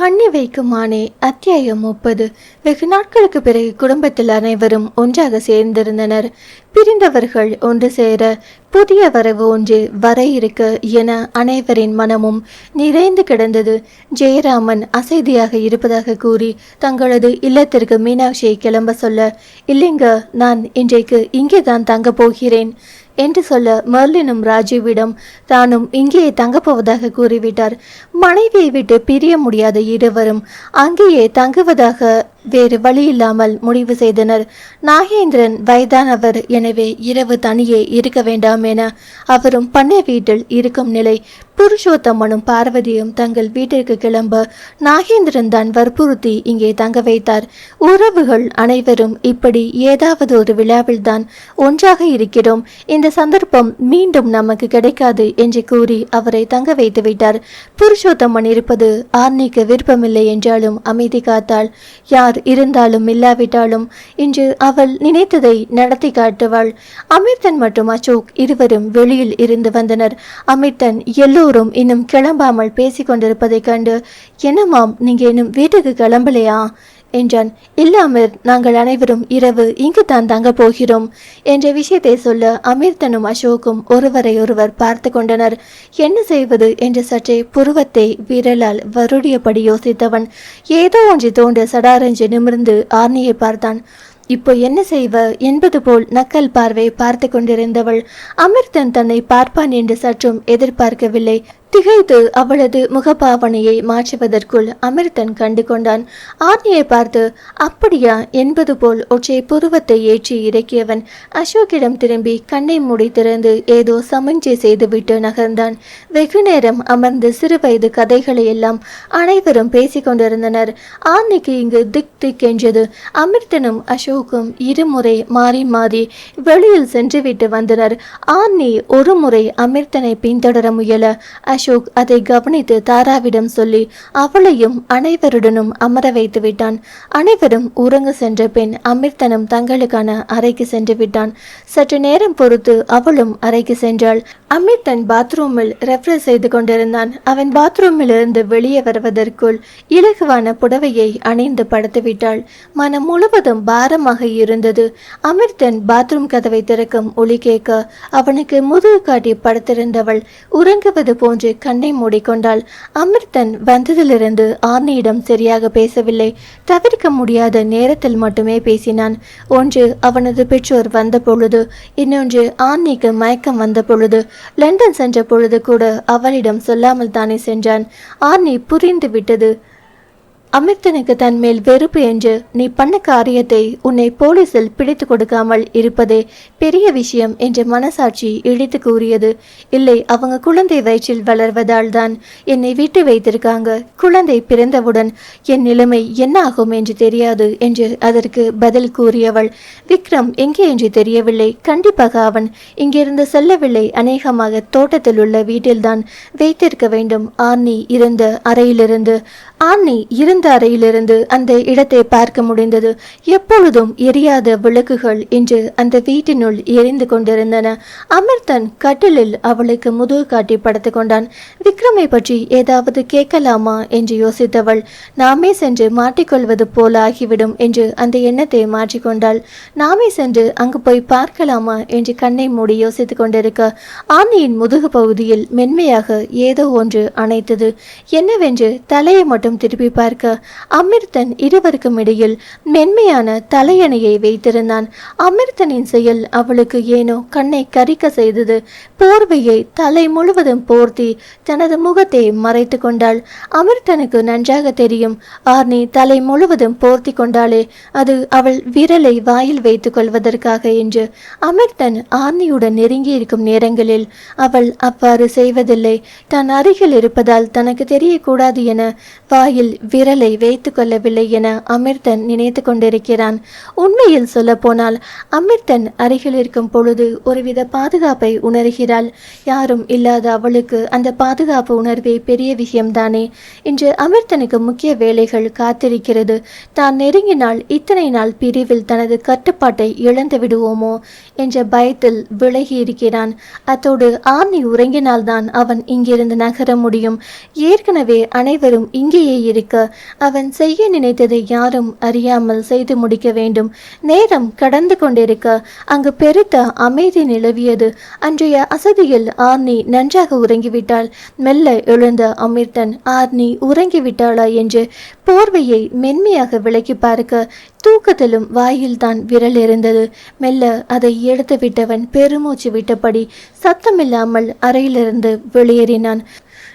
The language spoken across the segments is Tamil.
கண்ணி வைக்குமானே அத்தியாயம் முப்பது. வெகு நாட்களுக்கு பிறகு குடும்பத்தில் அனைவரும் ஒன்றாக சேர்ந்திருந்தனர். பிரிந்தவர்கள் ஒன்று சேர புதிய வரவு ஒன்று வர இருக்க என அனைவரின் மனமும் நிறைந்து கிடந்தது. ஜெயராமன் அசைதியாக இருப்பதாக கூறி தங்களது இல்லத்திற்கு மீனாட்சியை கிளம்ப சொல்ல இல்லைங்க நான் இன்றைக்கு இங்கே தான் தங்கப் போகிறேன். என்று சொல்ல மர்லினும் ராஜீவிடம் தானும் இங்கேயே தங்கப் போவதாக கூறிவிட்டார். மனைவியை விட்டு பிரிய முடியாத இருவரும் அங்கேயே தங்குவதாக வேறு வழி இல்லாமல் முடிவு செய்தனர். நாகேந்திரன் வயதானவர் எனவே இரவு தனியே இருக்க வேண்டாம் என அவரும் பண்ணை வீட்டில் இருக்கும் நிலை புருஷோத்தமனும் பார்வதியும் தங்கள் வீட்டிற்கு கிளம்ப நாகேந்திரன் தான் வற்புறுத்தி இங்கே தங்க வைத்தார். உறவுகள் அனைவரும் இப்படி ஏதாவது ஒரு விழாவில் தான் ஒன்றாக இருக்கிறோம். இந்த சந்தர்ப்பம் மீண்டும் நமக்கு கிடைக்காது என்று கூறி அவரை தங்க வைத்து விட்டார். புருஷோத்தமன் இருப்பது ஆர்னிக்கு விருப்பமில்லை என்றாலும் அமைதி காத்தாள் யார் இருந்தாலும் இல்லாவிட்டாலும் இன்று அவள் நினைத்ததை நடத்தி காட்டுவாள். அமிர்தன் மற்றும் அசோக் இருவரும் வெளியில் இருந்து வந்தனர். அமிர்தன் எல்லோரும் இன்னும் கிளம்பாமல் பேசிக் கொண்டிருப்பதைக் கண்டு என்னமாம் நீங்க இன்னும் வீட்டுக்கு கிளம்பலையா? என்றான். இல்ல அமீர் நாங்கள் அனைவரும் இரவு இங்கு தான் தங்க போகிறோம் என்ற விஷயத்தை சொல்ல அமிர்தனும் அசோக்கும் ஒருவரை ஒருவர் பார்த்து கொண்டனர். என்ன செய்வது என்று சற்றே புருவத்தை விரலால் வருடியபடி யோசித்தவன் ஏதோ ஒன்று தோன்ற சடாரென்று நிமிர்ந்து ஆர்னியை பார்த்தான். இப்போ என்ன செய்வ என்பது போல் நக்கல் பார்வை பார்த்து கொண்டிருந்தவள் அமிர்தன் தன்னை பார்ப்பான் என்று சற்றும் எதிர்பார்க்கவில்லை. திகைத்து அவளது முகபாவனையை மாற்றுவதற்குள் அமிர்தன் கண்டு கொண்டான். ஆர்னியை பார்த்து அப்படியா? என்பது போல் ஒற்றை புருவத்தை ஏற்றி இறக்கியவன் அசோக்கிடம் திரும்பி கண்ணை மூடி திறந்து ஏதோ சமஞ்சை செய்துவிட்டு நகர்ந்தான். வெகு நேரம் அமர்ந்து சிறுவயது கதைகளை எல்லாம் அனைவரும் பேசிக் கொண்டிருந்தனர். ஆர்னிக்கு இங்கு திக் திக் என்றது. அமிர்தனும் அசோக்கும் இருமுறை மாறி மாறி வெளியில் சென்றுவிட்டு வந்தனர். ஆர்னி ஒரு முறை அமிர்தனை பின்தொடர முயல அசோக் அதை கவனித்து தாராவிடம் சொல்லி அவளையும் அனைவருடனும் அமர வைத்து விட்டான். அனைவரும் உறங்க சென்ற பின் அமிர்தனும் தங்களுக்கான அறைக்கு சென்று விட்டான். சற்று நேரம் பொறுத்து அவளும் அறைக்கு சென்றாள். அமிர்தன் பாத்ரூமில் ரெஃப்ரெஷ் செய்து கொண்டிருந்தான். அவன் பாத்ரூமில் இருந்து வெளியே வருவதற்குள் இலகுவான புடவையை அணிந்து படுத்து விட்டாள். மனம் முழுவதும் பாரமாக இருந்தது. அமிர்தன் பாத்ரூம் கதவை திறக்கும் ஒளி கேட்க அவனுக்கு முதுகு காட்டி படுத்திருந்தவள் உறங்குவது போன்று கண்ணை மூடிக்கொண்டாள். அமிர்தன் வந்ததிலிருந்து ஆர்னியிடம் சரியாக பேசவில்லை. தவிர்க்க முடியாத நேரத்தில் மட்டுமே பேசினான். ஒன்று அவனது பெற்றோர் வந்த பொழுது இன்னொன்று ஆர்னிக்கு மயக்கம் வந்த பொழுது லண்டன் சென்ற பொழுது கூட அவளிடம் சொல்லாமல் தானே சென்றான். ஆர்னி புரிந்து விட்டது அமிர்தனுக்கு தன் மேல் வெறுப்பு என்று நீ பண்ண காரியத்தை உன்னை போலீசில் பிடித்து கொடுக்காமல் இருப்பதே பெரிய விஷயம் என்று மனசாட்சி இழித்து கூறியது. இல்லை அவங்க குழந்தை வயிற்றில் வளர்வதால் தான் என்னை விட்டு வைத்திருக்காங்க. குழந்தை பிறந்தவுடன் என் நிலைமை என்ன ஆகும் என்று தெரியாது என்று அதற்கு பதில் கூறியவள். விக்ரம் எங்கே என்று தெரியவில்லை. கண்டிப்பாக அவன் இங்கிருந்து செல்லவில்லை. அநேகமாக தோட்டத்தில் உள்ள வீட்டில்தான் வைத்திருக்க வேண்டும். ஆர்னி இருந்த அறையிலிருந்து ஆன்னி இருந்த அறையிலிருந்து அந்த இடத்தை பார்க்க முடிந்தது. எப்பொழுதும் எரியாத விளக்குகள் இன்று அந்த வீட்டினுள் எரிந்து கொண்டிருந்தன. அமிர்தன் கட்டிலில் அவளுக்கு முதுகு காட்டி படுத்து கொண்டான். விக்ரமை பற்றி ஏதாவது கேட்கலாமா என்று யோசித்தவள் நாமே சென்று மாட்டிக்கொள்வது போல ஆகிவிடும் என்று அந்த எண்ணத்தை மாற்றிக்கொண்டாள் நாமே சென்று அங்கு போய் பார்க்கலாமா? என்று கண்ணை மூடி யோசித்துக் கொண்டிருக்க ஆனியின் முதுகு பகுதியில் மென்மையாக ஏதோ ஒன்று அணைத்தது. என்னவென்று தலையை மட்டும் திருப்பி பார்க்க அமிர்தன் இருவருக்கும் இடையில் மென்மையான தலையணையை வைத்திருந்தான். அமிர்தனின் செயல் அவளுக்கு ஏனோ கண்ணை கரிக்க செய்தது. போர்வையை தலை முழுவதும் போர்த்தி தனது முகத்தை மறைத்து கொண்டாள். அமிர்தனுக்கு நன்றாக தெரியும் ஆர்னி தலை முழுவதும் போர்த்தி கொண்டாளே அது அவள் விரலை வாயில் வைத்துக் கொள்வதற்காக என்று. அமிர்தன் ஆர்னியுடன் நெருங்கி இருக்கும் நேரங்களில் அவள் அவ்வாறு செய்வதில்லை. தன் அருகில் இருப்பதால் தனக்கு தெரியக்கூடாது என வாயில் விரலை வைத்து கொள்ளவில்லை என அமிர்தன் நினைத்து கொண்டிருக்கிறான். உண்மையில் சொல்லப்போனால் அமிர்தன் அருகில் அருகில் இருக்கும் பொழுது ஒருவித பாதுகாப்பை உணர்கிறாள். யாரும் இல்லாத அவளுக்கு அந்த பாதுகாப்பு உணர்வே பெரிய விஷயம்தானே. இன்று அமிர்தனுக்கு முக்கிய வேலைகள் காத்திருக்கிறது. தான் நெருங்கினால் இத்தனை நாள் பிரிவில் தனது கட்டுப்பாட்டை இழந்து விடுவோமோ என்ற பயத்தில் விலகி இருக்கிறான். அத்தோடு ஆர்னி உறங்கினால்தான் அவன் இங்கிருந்து நகர முடியும். ஏற்கனவே அனைவரும் இங்கேயே இருக்க அவன் செய்ய நினைத்ததை யாரும் அறியாமல் செய்து முடிக்க வேண்டும். நேரம் கடந்து கொண்டிருக்க அங்கு பெருத்த அமைதி நிலவியது. அன்றைய அசதியில் ஆர்னி நன்றாக உறங்கிவிட்டாள். மெல்ல எழுந்த அமிர்தன் ஆர்னி உறங்கிவிட்டாளா? என்று போர்வையை மென்மையாக விலக்கி பார்க்க தூக்கத்திலும் வாயில்தான் விரல் இருந்தது மெல்ல அதை எடுத்து விட்டவன் பெருமூச்சு விட்டபடி சத்தமில்லாமல் அறையிலிருந்து வெளியேறினான்.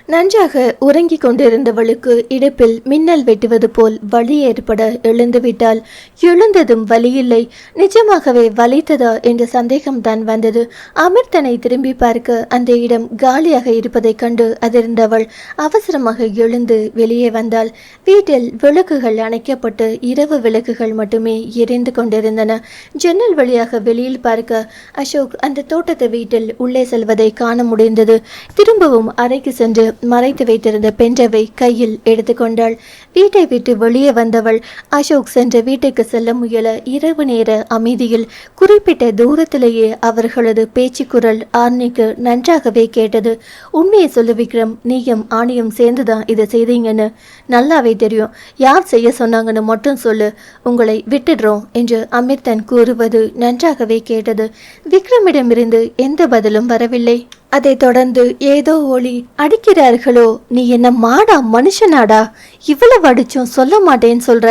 நன்றாக உறங்கிக் கொண்டிருந்தவளுக்கு இடுப்பில் மின்னல் வெட்டுவது போல் வலி ஏற்பட எழுந்துவிட்டால் எழுந்ததும் வலியில்லை. நிஜமாகவே வலித்ததா என்ற சந்தேகம்தான் வந்தது. அமிர்தனை திரும்பி பார்க்க அந்த இடம் காலியாக இருப்பதைக் கண்டு அதிர்ந்தவள் அவசரமாக எழுந்து வெளியே வந்தாள். வீட்டில் விளக்குகள் அணைக்கப்பட்டு இரவு விளக்குகள் மட்டுமே எரிந்து கொண்டிருந்தன. ஜன்னல் வழியாக வெளியில் பார்க்க அசோக் அந்த தோட்டத்து வீட்டில் உள்ளே செல்வதை காண முடிந்தது. திரும்பவும் அறைக்கு சென்று மறைத்து வைத்திருந்த பென்றவை கையில் எடுத்துக்கொண்டாள். வீட்டை விட்டு வெளியே வந்தவள் அசோக் சென்ற வீட்டுக்கு செல்ல முயல இரவு நேர அமைதியில் குறிப்பிட்ட தூரத்திலேயே அவர்களது பேச்சுக்குரல் ஆர்னிக்கு நன்றாகவே கேட்டது. உண்மையை சொல்லு விக்ரம் நீயும் ஆணியும் சேர்ந்துதான் இதை செய்தீங்கன்னு. நல்லாவே தெரியும். யார் செய்ய சொன்னாங்கன்னு மட்டும் சொல்லு. உங்களை விட்டுடுறோம் என்று அமிர்தன் கூறுவது நன்றாகவே கேட்டது. விக்ரமிடமிருந்து எந்த பதிலும் வரவில்லை. அதை தொடர்ந்து ஏதோ ஒளி அடிக்கிறார்களோ நீ என்ன மாடா மனுஷனாடா? இவ்வளவு அடிச்சும் சொல்ல மாட்டேன்னு சொல்ற?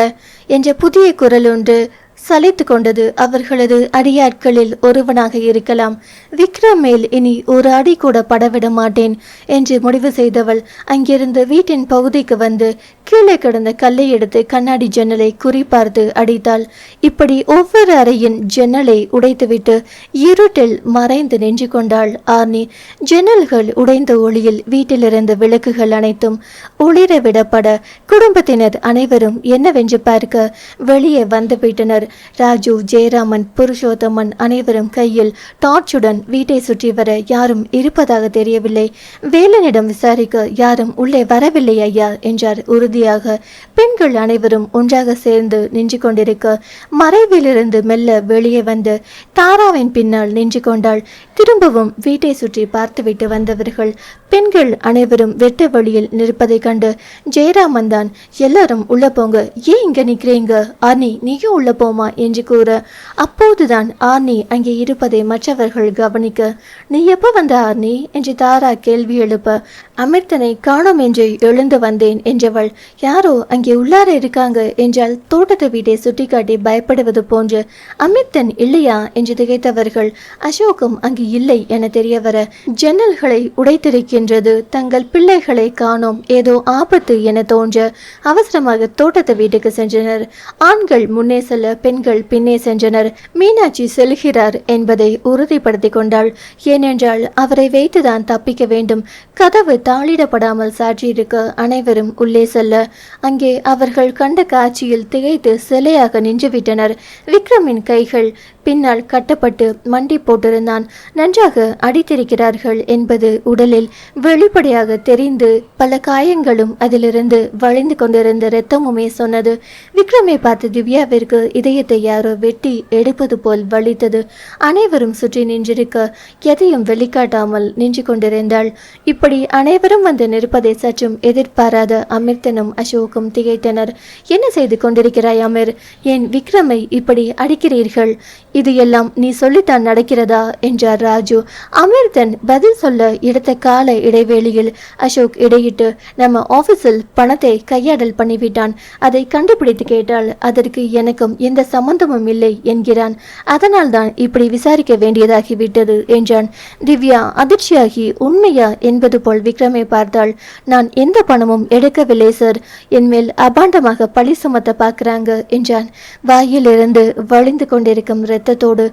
என்ற புதிய குரல் ஒன்று சலித்து கொண்டது அவர்களது அடியாட்களில் ஒருவனாக இருக்கலாம். விக்ரம் மேல் இனி ஒரு அடி கூட படவிட மாட்டேன் என்று முடிவு செய்தவள் அங்கிருந்து வீட்டின் பகுதிக்கு வந்து கீழே கிடந்த கல்லை எடுத்து கண்ணாடி ஜன்னலை குறிப்பார்த்து அடித்தாள். இப்படி ஒவ்வொரு அறையின் ஜன்னலை உடைத்துவிட்டு இருட்டில் மறைந்து நின்று கொண்டாள் ஆர்னி. ஜன்னல்கள் உடைந்த ஒளியில் வீட்டிலிருந்த விளக்குகள் அனைத்தும் ஒளிர விடப்பட குடும்பத்தினர் அனைவரும் என்னவென்று பார்க்க வெளியே வந்துவிட்டனர் ராஜு ஜெயராமன் புருஷோத்தமன் அனைவரும் கையில் டார்ச்சுடன் வீட்டை சுற்றி வர யாரும் இருப்பதாக தெரியவில்லை. வேலனிடம் விசாரிக்க யாரும் உள்ளே வரவில்லை ஐயா என்றார். உறுதியாக பெண்கள் அனைவரும் ஒன்றாக சேர்ந்து நின்று கொண்டிருக்க மறைவிலிருந்து மெல்ல வெளியே வந்து தாராவின் பின்னால் நின்று கொண்டாள். திரும்பவும் வீட்டை சுற்றி பார்த்துவிட்டு வந்தவர்கள் பெண்கள் அனைவரும் வெட்ட வழியில் நிற்பதைக் கண்டு ஜெயராமன் தான் எல்லாரும் உள்ள போங்க. ஏன் இங்க நிக்கிறீங்க? ஆர்னி நீயும் உள்ள போமா? என்று கூற அப்போதுதான் ஆர்னி அங்கே இருப்பதை மற்றவர்கள் கவனிக்க. நீ எப்ப வந்த ஆர்னி? என்று தாரா கேள்வி எழுப்ப அமிர்தனை காணோம் என்று எழுந்து வந்தேன் என்றவள் யாரோ அங்கே உள்ளார இருக்காங்க என்றால் தோட்டத்தை வீட்டை சுட்டிக்காட்டி பயப்படுவது போன்று அமிர்தன் இல்லையா? என்று திகைத்தவர்கள் அசோக்கும் அங்கே இல்லை என தெரிய வர ஜன்னல்களை உடைத்திருக்கின்றது. தங்கள் பிள்ளைகளை காணோம். ஏதோ ஆபத்து என தோன்ற அவசரமாக தோட்டத்து வீட்டுக்கு சென்றனர். ஆண்கள் முன்னே செல்ல பெண்கள் பின்னே சென்றனர். மீனாட்சி செல்கிறார் என்பதை உறுதிப்படுத்தி கொண்டாள். ஏனென்றால் அவரை வைத்துதான் தப்பிக்க வேண்டும். கதவு தாளிடப்படாமல் சாற்றியிருக்க அனைவரும் உள்ளே செல்ல. அங்கே அவர்கள் கண்ட காட்சியில் திகைத்து சிலையாக நின்றுவிட்டனர். விக்ரமின் கைகள் பின்னால் கட்டப்பட்டு மண்டி போட்டிருந்தான். நன்றாக அடித்திருக்கிறார்கள் என்பது உடலில் வெளிப்படையாக தெரிந்து பல காயங்களும் அதிலிருந்து வளைந்து கொண்டிருந்த இரத்தமுமே சொன்னது. விக்ரமை பார்த்து திவ்யாவிற்கு இதயத்தை யாரோ வெட்டி எடுப்பது போல் வலித்தது. அனைவரும் சுற்றி நின்றிருக்க எதையும் வெளிக்காட்டாமல் நின்று கொண்டிருந்தாள். இப்படி அனைவரும் வந்து நிற்பதை சற்றும் எதிர்பாராத அமிர்தனும் அசோக்கும் திகைத்தனர். என்ன செய்து கொண்டிருக்கிறாய் அமீர்? ஏன் விக்ரமை இப்படி அடிக்கிறீர்கள்? இது எல்லாம் நீ சொல்லித்தான் நடக்கிறதா? என்றார் ராஜு அமிர்தன் பதில் சொல்ல எடுத்த கால இடைவேளையில் அசோக் இடையிட்டு நம்ம ஆபீஸில் பணத்தை கையாடல் பண்ணிவிட்டான். அதை கண்டுபிடித்து கேட்டால் அதற்கு எனக்கும் எந்த சம்பந்தமும் இல்லை என்கிறான். அதனால் தான் இப்படி விசாரிக்க வேண்டியதாகிவிட்டது என்றான். திவ்யா அதிர்ச்சியாகி உண்மையா என்பது போல் விக்ரமை பார்த்தாள். நான் எந்த பணமும் எடுக்கவில்லை சார் என்மேல் அபாண்டமாக பழி சுமத்த பார்க்கிறாங்க என்றான். வாயிலிருந்து வழிந்து கொண்டிருக்கும் இரத்தத்தோடு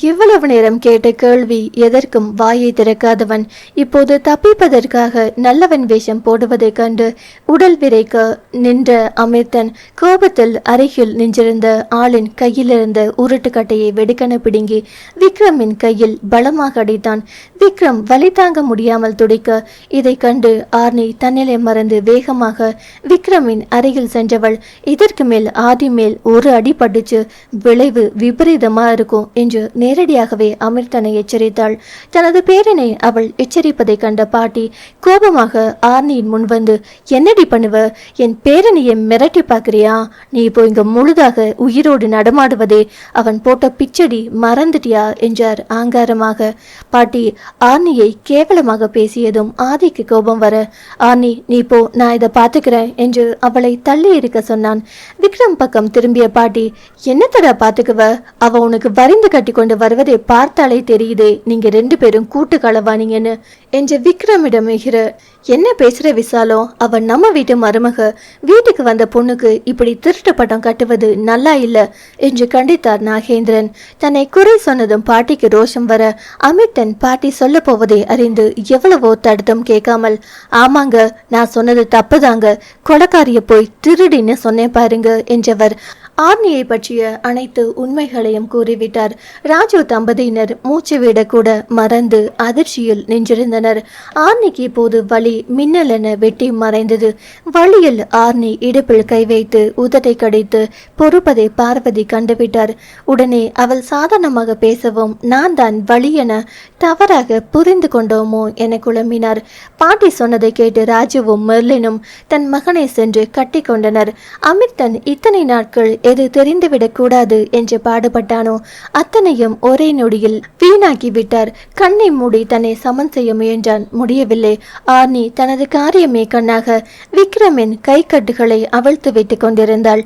இவ்வளவு நேரம் கேட்ட கேள்வி எதற்கும் வாயை திறக்காதவன் இப்போது தப்பிப்பதற்காக நல்லவன் வேஷம் போடுவதைக் கண்டு உடல் விரைக்க நின்ற அமிர்தன் கோபத்தில் அருகில் நின்றிருந்த ஆளின் கையிலிருந்த உருட்டுக்கட்டையை வெடுக்கென பிடுங்கி விக்ரமின் கையில் பலமாக அடித்தான். விக்ரம் வலி தாங்க முடியாமல் துடிக்க இதைக் கண்டு ஆர்னி தன்னிலை மறந்து வேகமாக விக்ரமின் அருகில் சென்றவள் இதற்கு மேல் ஆதி மேல் ஒரு அடி பட்டுச்சு விளைவு விபரீதமா இருக்கும் என்று நேரடியாகவே அமிர்தனை எச்சரித்தாள். தனது பேரனை அவள் எச்சரிப்பதை கண்ட பாட்டி கோபமாக ஆர்னியின் முன் வந்து என்னடி பண்ணுவ? என் பேரனையை மிரட்டி பார்க்கறியா? நீ இப்போ இங்க முழுதாக உயிரோடு நடமாடுவதே. அவன் போட்ட பிச்சடி மறந்துட்டியா? என்றார் ஆங்காரமாக. பாட்டி ஆர்னியை கேவலமாக பேசியதும் ஆதிக்கு கோபம் வர ஆர்னி நீ போ நான் இதை பார்த்துக்கிறேன் என்று அவளை தள்ளி இருக்க சொன்னான். விக்ரம் பக்கம் திரும்பிய பாட்டி என்னத்தடா பார்த்துக்குவ? அவ உனக்கு வரிந்து கட்டி கொண்டு வருவதை பார்த்தாலே தெரியுதே. நீங்க ரெண்டு பேரும் கூட்டு களவானீங்கன்னு. என்று விக்ரமிடம் மிகிற என்ன பேசுற விசாலம் அவன் நம்ம வீட்டு மருமக. வீட்டுக்கு வந்த பொண்ணுக்கு இப்படி திருட்டு பட்டம் கட்டுவது நல்லா இல்ல என்று கண்டித்தார் நாகேந்திரன். தன்னை குறை சொன்னதும் பாட்டிக்கு ரோஷம் வர அமிர்தன் பாட்டி சொல்ல போவதை அறிந்து எவ்வளவோ தடுத்தும் கேட்காமல் ஆமாங்க நான் சொன்னது தப்புதாங்க. கொலக்காரிய போய் திருடின்னு சொன்னேன் பாருங்க என்றவர் ஆர்னியை பற்றிய அனைத்து உண்மைகளையும் கூறிவிட்டார். ராஜு தம்பதியினர் மூச்சு விடக்கூட மறந்து அதிர்ச்சியில் நின்றிருந்தனர். ஆர்னிக்கு இப்போது வழி மின்னலென வெட்டி மறைந்தது. வழியில் ஆர்னி இடுப்பில் கை வைத்து உதட்டை கடித்து பொறுப்பதை பார்வதி கண்டுவிட்டார். உடனே அவள் சாதாரணமாக பேசவும் நான் தான் வழி என தவறாக புரிந்து கொண்டோமோ என குழம்பினார். பாட்டி சொன்னதை கேட்டு ராஜுவும் மெர்லினும் தன் மகனை சென்று கட்டி கொண்டனர். அமிர்தன் இத்தனை நாட்கள் எது தெரிந்துவிடக்கூடாது என்று பாடுபட்டானோ அத்தனையும் ஒரே நொடியில் வீணாக்கி விட்டார் கண்ணை மூடி தன்னை சமன் செய்ய முயன்றான். முடியவில்லை. ஆர்னி தனது காரியமே கண்ணாக விக்ரமின் கைக்கட்டுகளை அவிழ்த்து வைத்துக் கொண்டிருந்தாள்.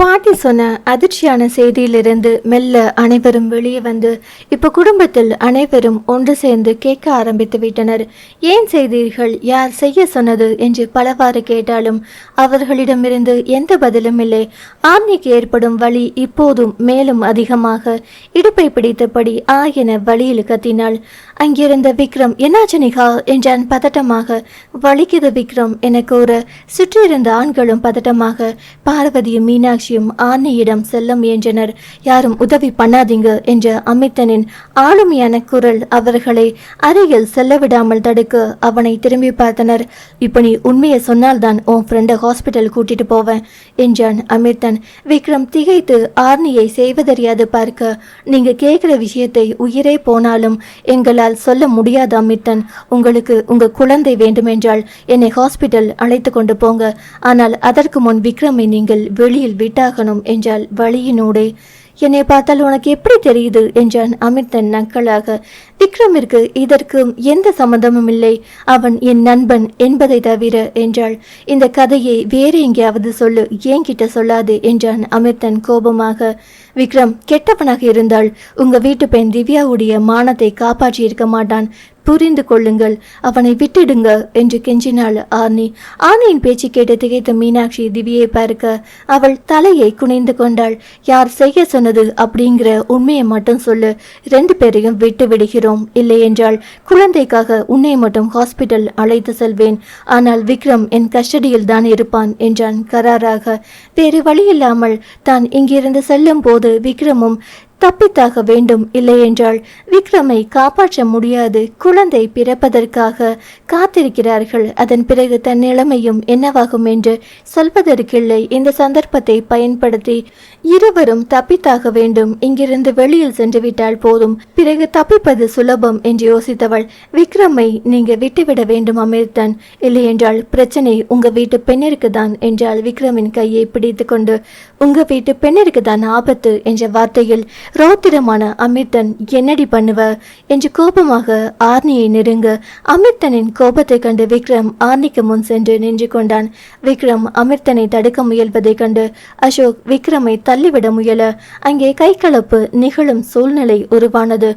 பாட்டி சொன்ன அதிர்ச்சியான செய்தியிலிருந்து மெல்ல அனைவரும் வெளியே வந்து இப்போ குடும்பத்தில் அனைவரும் ஒன்று சேர்ந்து கேட்க ஆரம்பித்து விட்டனர். ஏன் செய்தீர்கள்? யார் செய்ய சொன்னது? என்று பலவாறு கேட்டாலும் அவர்களிடமிருந்து எந்த பதிலும் இல்லை. ஆர்னிக்கு ஏற்படும் வழி இப்போதும் மேலும் அதிகமாக. இடுப்பை பிடித்தபடி ஆ என வழியில் கத்தினாள். அங்கிருந்த விக்ரம் என்னாச்சு நிகா? என்றான் பதட்டமாக. வலிக்குது விக்ரம் என கூற சுற்றியிருந்த ஆண்களும் பதட்டமாக. பார்வதியும் மீனாட்சியும் ஆனையிடம் செல்ல முயன்றனர் யாரும் உதவி பண்ணாதீங்க என்ற அமித்தனின் ஆளுமையான குரல் அவர்களை அருகில் செல்ல விடாமல் தடுக்க அவனை திரும்பி பார்த்தனர். இப்போ நீ உண்மையை சொன்னால்தான் உன் ஃப்ரெண்டை ஹாஸ்பிட்டல் கூட்டிட்டு போவேன் என்றான் அமிர்தன். விக்ரம் திகைத்து ஆர்னியை செய்வதறியாது பார்க்க நீங்க கேட்குற விஷயத்தை உயிரே போனாலும் எங்களால் சொல்ல முடியாது அமிர்தன். உங்களுக்கு உங்க குழந்தை வேண்டுமென்றால் என்னை ஹாஸ்பிட்டல் அழைத்து கொண்டு போங்க. ஆனால் அதற்கு முன் விக்ரமை நீங்கள் வெளியில் செட்டாகணும் என்றால் வழியினூடே. என்னை பார்த்தால் உனக்கு எப்படி தெரியுது? என்றான் அமிர்தன் நக்கலாக. விக்ரமிற்கு இதற்கும் எந்த சம்மந்தமும் இல்லை. அவன் என் நண்பன் என்பதை தவிர என்றாள். இந்த கதையை வேறு எங்கேயாவது சொல்லு. ஏங்கிட்ட சொல்லாது என்றான் அமிர்தன் கோபமாக. விக்ரம் கெட்டவனாக இருந்தால் உங்க வீட்டு பெண் திவ்யாவுடைய மானத்தை காப்பாற்றி இருக்க மாட்டான். புரிந்து கொள்ளுங்கள். அவனை விட்டுடுங்க என்று கெஞ்சினாள் ஆர்னி. ஆர்னியின் பேச்சு கேட்டு திகைத்த மீனாட்சி திவியை பார்க்க அவள் தலையை குனைந்து கொண்டாள். யார் செய்ய சொன்னது அப்படிங்கிற உண்மையை மட்டும் சொல்லு. ரெண்டு பேரையும் விட்டு விடுகிறோம். இல்லை என்றால் குழந்தைக்காக உன்னை மட்டும் ஹாஸ்பிட்டல் அழைத்து செல்வேன். ஆனால் விக்ரம் என் கஸ்டடியில் தான் இருப்பான் என்றான் கராராக. வேறு வழியில்லாமல் தான் இங்கிருந்து செல்லும் போது விக்ரமும் தப்பித்தாக வேண்டும் இல்லையென்றால் விக்ரமை காப்பாற்ற முடியாது. குழந்தை பிறப்பதற்காக காத்திருக்கிறார்கள். அதன் பிறகு தன் நிலைமையும் என்னவாகும் என்று சொல்வதற்கில்லை. இந்த சந்தர்ப்பத்தை பயன்படுத்தி இருவரும் தப்பித்தாக வேண்டும். இங்கிருந்து வெளியில் சென்று விட்டால் போதும். பிறகு தப்பிப்பது சுலபம் என்று யோசித்தவள் விக்ரமை நீங்க விட்டுவிட வேண்டும் அமிர்தன். இல்லையென்றால் பிரச்சனை உங்க வீட்டு பெண்ணிற்கு தான் என்றால் விக்ரமின் கையை பிடித்து கொண்டு உங்க வீட்டு பெண்ணிற்கு தான் ஆபத்து என்ற வார்த்தையில் ரௌத்திரமான அமிர்தன் என்னடி பண்ணுவ? என்று கோபமாக ஆர்னியை நெருங்க அமிர்தனின் கோபத்தை கண்டு விக்ரம் ஆர்னிக்கு முன் சென்று நின்று கொண்டான். விக்ரம் அமிர்தனை தடுக்க முயல்வதைக் கண்டு அசோக் விக்ரமை தள்ளிவிட முயல. அங்கே கைகலப்பு நிகழும் சூழ்நிலை உருவானது.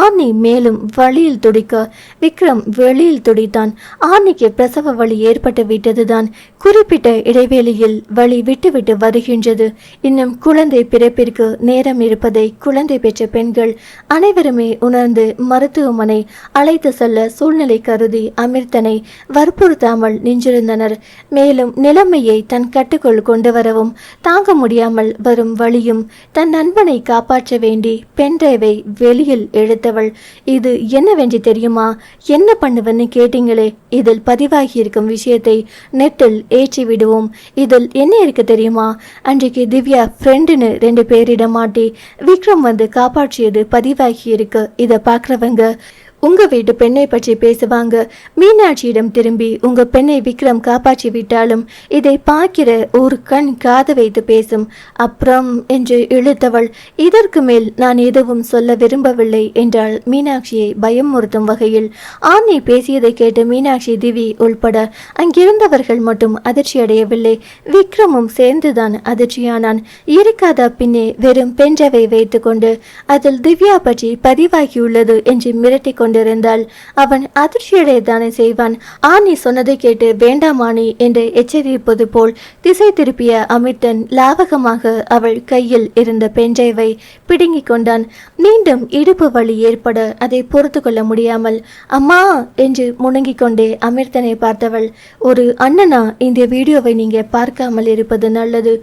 ஆர்னி மேலும் வழியில் துடிக்க. விக்ரம் வெளியில் துடித்தான். ஆர்னிக்கு பிரசவ வழி ஏற்பட்டு விட்டதுதான். குறிப்பிட்ட இடைவேளையில் வழி விட்டுவிட்டு வருகின்றது. இன்னும் குழந்தை பிறப்பிற்கு நேரம் இருப்பதை குழந்தை பெற்ற பெண்கள் அனைவருமே உணர்ந்து மருத்துவமனை அழைத்து செல்ல சூழ்நிலை கருதி அமிர்தனை வற்புறுத்தாமல் நின்றிருந்தனர். மேலும் நிலைமையை தன் கட்டுக்குள் கொண்டு வரவும் தாங்க முடியாமல் வரும் வழியும் தன் நண்பனை காப்பாற்ற வேண்டி பென்டிரைவை வெளியில் எடுத்தவள் இது என்னவென்று தெரியுமா? என்ன பண்ணுவன்னு கேட்டீங்களே. இதில் பதிவாகி இருக்கும் விஷயத்தை நெட்டில் ஏற்றி விடுவோம் இதில் என்ன இருக்கு தெரியுமா? அன்றைக்கு திவ்யா ஃப்ரெண்டுன்னு ரெண்டு பேரிடம் மாட்டி விக்ரம் வந்து காப்பாற்றியது பதிவாகி இருக்கு இதை பார்க்குறவங்க உங்க வீட்டு பெண்ணை பற்றி பேசுவாங்க. மீனாட்சியிடம் திரும்பி உங்க பெண்ணை விக்ரம் காப்பாற்றி விட்டாலும் இதை பார்க்கிற ஒரு கண் காது வைத்து பேசும். அப்புறம் என்று இழுத்தவள் இதற்கு மேல் நான் எதுவும் சொல்ல விரும்பவில்லை என்றால் மீனாட்சியை பயமுறுத்தும் வகையில். ஆன்னி பேசியதை கேட்டு மீனாட்சி திவி உள்பட அங்கிருந்தவர்கள் மட்டும் அதிர்ச்சியடையவில்லை விக்ரமும் சேர்ந்துதான் அதிர்ச்சியானான். இருக்காத பின்னே வெறும் பென்றவை வைத்துக்கொண்டு அதில் திவ்யா பற்றி பதிவாகியுள்ளது என்று மிரட்டி கொண்டிருந்தாள். அவன் அதிர்ச்சியடையதானே செய்வான். ஆனி சொன்னதை கேட்டு வேண்டாமானி என்று எச்சரிப்பது போல் திசை திருப்பிய அமிர்தன் லாவகமாக அவள் கையில் இருந்த பெஞ்சைவை பிடுங்கிக் கொண்டான். மீண்டும் இடுப்பு வலி ஏற்பட அதை பொறுத்து கொள்ள முடியாமல் அம்மா என்று முணங்கிக் கொண்டே அமிர்தனை பார்த்தவள் ஒரு அண்ணனா? இந்த வீடியோவை நீங்க பார்க்காமல் இருப்பது நல்லது.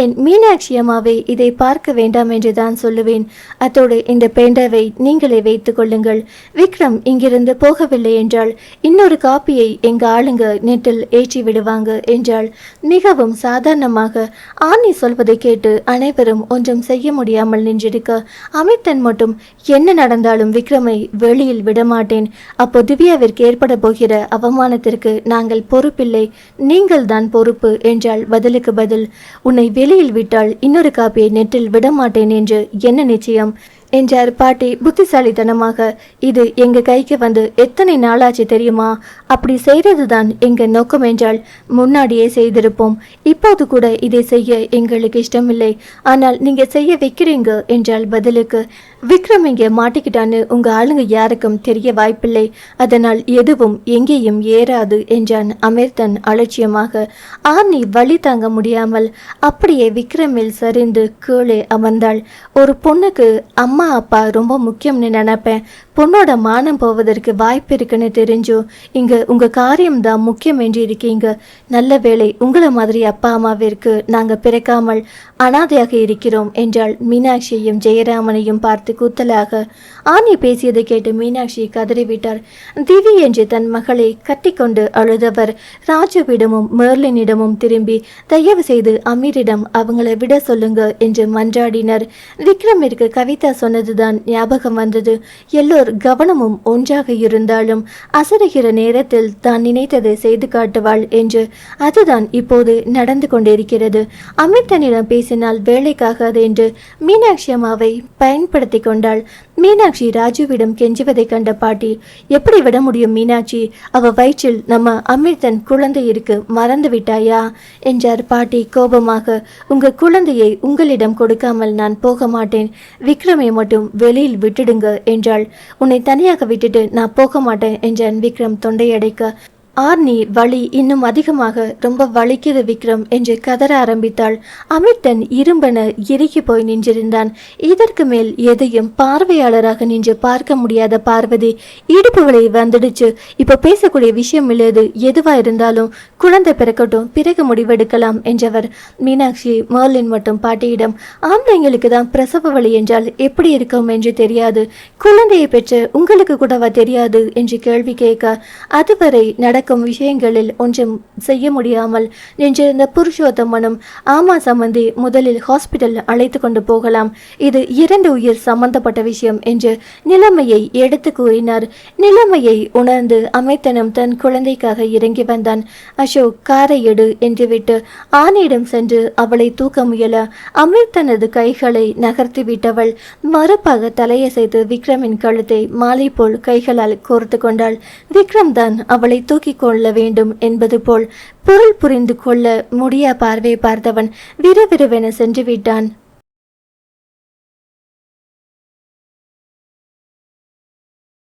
ஏன் மீனாட்சி அம்மாவை இதை பார்க்க வேண்டாம் என்று தான் சொல்லுவேன். அத்தோடு இந்த பேண்டாவை நீங்களே வைத்துக் கொள்ளுங்கள். விக்ரம் இங்கிருந்து போகவில்லை என்றால் இன்னொரு காப்பியை எங்க ஆளுங்க நெட்டில் ஏற்றி விடுவாங்க என்றால் மிகவும் சாதாரணமாக ஆனி சொல்வதை கேட்டு அனைவரும் ஒன்றும் செய்ய முடியாமல் நின்றிருக்க அமித்தன் மட்டும் என்ன நடந்தாலும் விக்ரமை வெளியில் விடமாட்டேன். அப்போ திவ்யாவிற்கு ஏற்பட போகிற அவமானத்திற்கு நாங்கள் பொறுப்பில்லை. நீங்கள் தான் பொறுப்பு என்றால் பதிலுக்கு பதில். உன்னை வெளியில் விட்டால் இன்னொரு காப்பியை நெற்றில் விடமாட்டேன் என்று என்ன நிச்சயம்? என்றார் பாட்டி புத்திசாலித்தனமாக. இது எங்க கைக்கு வந்து எத்தனை நாளாச்சு தெரியுமா? அப்படி செய்யறதுதான் எங்க நோக்கம் என்றால் முன்னாடியே செய்திருப்போம். இப்போது கூட இதை செய்ய எங்களுக்கு இஷ்டமில்லை. ஆனால் நீங்க செய்ய வைக்கிறீங்க என்றால் பதிலுக்கு. விக்ரம் இங்கே மாட்டிக்கிட்டான்னு உங்க ஆளுங்க யாருக்கும் தெரிய வாய்ப்பில்லை. அதனால் எதுவும் எங்கேயும் ஏறாது என்றான் அமிர்தன் அலட்சியமாக. ஆர்னி வழி தாங்க முடியாமல் அப்படியே விக்ரமில் சரிந்து கீழே அமர்ந்தாள். ஒரு பொண்ணுக்கு அம்மா அப்பா ரொம்ப முக்கியம்னு நினைப்பேன். பொண்ணோட மானம் போவதற்கு வாய்ப்பு இருக்குன்னு தெரிஞ்சும் இங்க உங்க காரியம்தான் முக்கியம் என்று இருக்கீங்க. நல்ல வேளை உங்களை மாதிரி அப்பா அம்மாவிற்கு நாங்க பிறக்காமல் அனாதையாக இருக்கிறோம் என்றால் மீனாட்சியையும் ஜெயராமனையும் பார்த்து. கூத்தலாக ஆனி பேசியதை கேட்டு மீனாட்சி கதறிவிட்டார். திவி என்று தன் மகளை கட்டிக்கொண்டு அழுதவர். ராஜுவிடமும் மேர்லினிடமும் திரும்பி தயவு செய்து அமீரிடம் அவங்கள விட சொல்லுங்க என்று மன்றாடினர். விக்ரமிற்கு கவிதா சொன்னதுதான் ஞாபகம் வந்தது. எல்லோர் கவனமும் ஒன்றாக இருந்தாலும் அசருகிற நேரத்தில் தான் நினைத்ததை செய்து காட்டுவாள் என்று அதுதான் இப்போது நடந்து கொண்டிருக்கிறது. அமிர்தனிடம் பேசினால் வேலைக்காகாது என்று மீனாட்சி அம்மாவை பயன்படுத்தி கொண்டாள். மீனாட்சி ராஜுவிடம் கெஞ்சுவதை கண்ட பாட்டி எப்படி விட முடியும் மீனாட்சி? அவ வயிற்றில் நம்ம அமிர்தன் குழந்தை இருக்கு மறந்து விட்டாயா? என்றார் பாட்டி கோபமாக. உங்க குழந்தையை உங்களிடம் கொடுக்காமல் நான் போக மாட்டேன். விக்ரமை மட்டும் வெளியில் விட்டுடுங்க என்றாள். உன்னை தனியாக விட்டுட்டு நான் போக மாட்டேன் என்றான் விக்ரம் தொண்டையடைக்க. ஆர்னி வலி இன்னும் அதிகமாக ரொம்ப வலிக்குது விக்ரம் என்று கதற ஆரம்பித்தாள். அமிர்தன் இரும்பென இறுகி போய் நின்றிருந்தான். இதற்கு மேல் எதையும் பார்வையாளராக நின்று பார்க்க முடியாத பார்வதி இடுப்பு வலி வந்துடுச்சு. இப்போ பேசக்கூடிய விஷயம் இல்லது எதுவா இருந்தாலும் குழந்தை பிறக்கட்டும் பிறகு முடிவெடுக்கலாம் என்றவர் மீனாட்சி மர்லின் மட்டும் பாட்டியிடம் ஆம்பளைங்களுக்கு தான் பிரசவ வலி என்றால் எப்படி இருக்கும் என்று தெரியாது. குழந்தையை பெற்ற உங்களுக்கு கூடவா தெரியாது? என்று கேள்வி கேட்க அதுவரை நடக்கும் விஷயங்களில் ஒன்றும் செய்ய முடியாமல் நின்றிருந்த புருஷோத்தமனும் ஆமா சம்பந்தி முதலில் ஹாஸ்பிட்டல் அழைத்து கொண்டு போகலாம். இது இரண்டு உயிர் சம்பந்தப்பட்ட விஷயம் என்று நிலைமையை எடுத்து கூறினார். நிலைமையை உணர்ந்து அமைத்தனும் தன் குழந்தைக்காக இறங்கி வந்தான். அசோக் காரை எடு என்று விட்டு ஆணியிடம் சென்று அவளை தூக்க முயல அமீர் தனது கைகளை நகர்த்தி விட்டவள் மறுப்பாக தலையசைத்து விக்ரமின் கழுத்தை மாலை போல் கைகளால் கோர்த்து கொண்டாள். விக்ரம் தான் அவளை தூக்கி கொள்ள வேண்டும் என்பது போல் பொருள் புரிந்து கொள்ள முடியா பார்வை பார்த்தவன் விறுவிறுவென சென்று விட்டான்